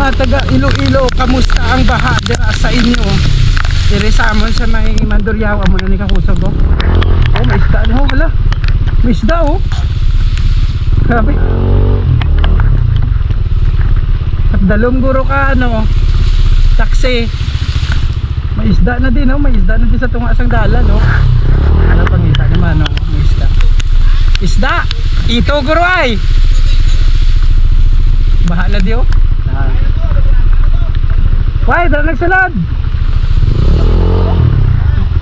mga taga Iloilo, kamusta ang baha dira sa inyo? Diri sa amon sa may Manduryawa mo na ni kakusog oh. Oh, may isda no, oh, wala. May isda oh. Grabe. At dalong guro ka ano, oh. taksi. May isda na din oh, may isda na din sa tunga sang dalan oh. Ano wala pangita naman oh, may isda. Isda! Ito guro ay! Bahala di oh. Why, dala nagsulod!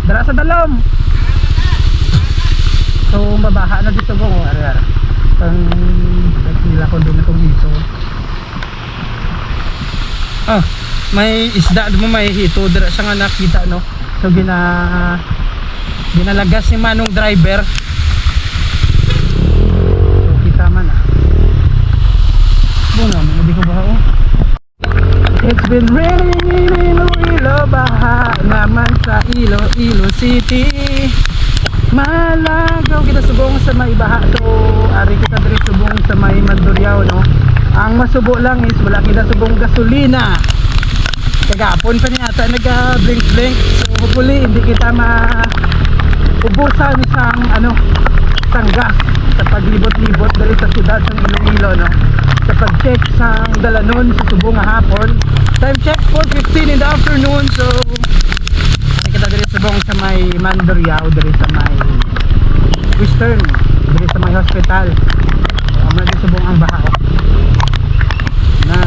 Dara sa dalom. So, mabaha na dito mo. Ari, ari. Pang, nila ko doon itong dito. Ah, may isda mo may hito. Dara siya nga nakita, no? So, gina, ginalagas ni Manong driver. So, kita man, ah. Bunga, mga di ko ba, oh? It's been raining in Iloilo, baha naman sa Iloilo City. Malagaw kita subong sa may baha so ari kita diri subong sa may Mandurriao no. Ang masubo lang is wala kita subong gasolina. Kagapon pa niya ata naga blink blink so hopefully hindi kita ma ubusan sang ano sang gas sa paglibot-libot dali sa siyudad ng Iloilo no sa pag-check sa dalanon sa subong nga hapon. Time check 4.15 in the afternoon. So ano kita diri subong sa may Mandurriao diri sa may Western diri sa may hospital. So, di subong ang baha oh. na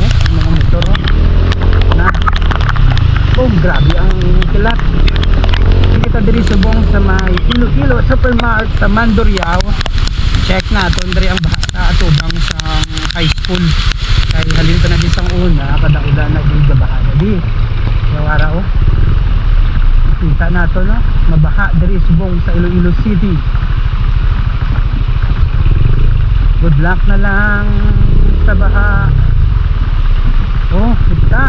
eh, mga motor oh. na oh ang kilat. Kita diri subong sa may Iloilo Supermart sa Mandurriao check naton diri ang atubang sa high school. Kay halin na di sang una kada ulan na di baha na di yawara oh. Kita nato no? Mabaha diri subong sa Iloilo City. Good luck na lang sa baha. Oh kita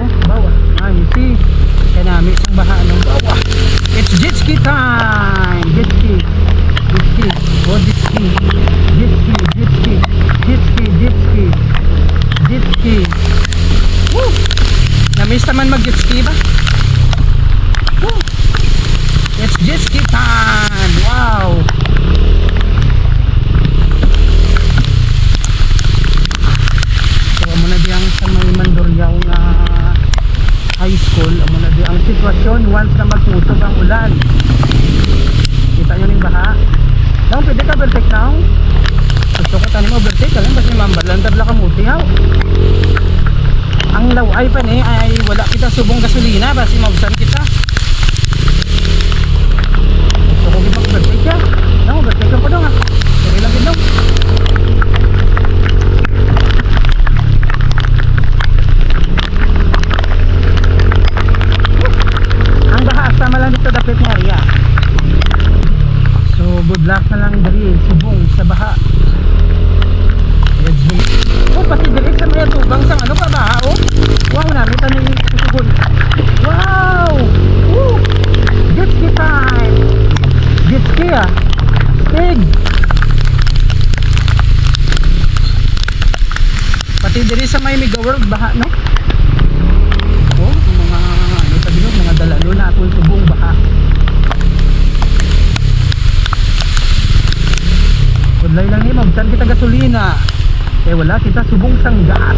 oh bawa ah you see kaya namin isang baha ng bawa it's jet ski time jet ski jet ski oh jet ski jet ski jet ski jet ski jet ski jet ski Woo! Namiss naman mag jet ski ba? Woo! It's jet ski time! Wow! So, amo na diyang sa may Mandurriao nga high school, amo na di ang sitwasyon once na magpusog ang ulan. Kita nyo ning baha? Daw, pwede ka overtake now? Gusto ko tanim overtake ka lang, basta ni mambalan, tabla ka muti ha? Ang laway pa ni ay wala kita subong gasolina, basi mausan kita. Gusto ko gibang overtake ka? Daw, overtake ka pa daw nga. Sige lang ginaw. ang baha sama lang dito dapit ni area so luck na lang dali subong sa baha oh pati dali sa may tubang sang ano pa baha sa may mega world baha no Oh, mga ano sabi nyo, mga dalalo na atong tubong baha. Kudlay lang ni mabsan kita gasolina. Eh wala kita subong sang gas.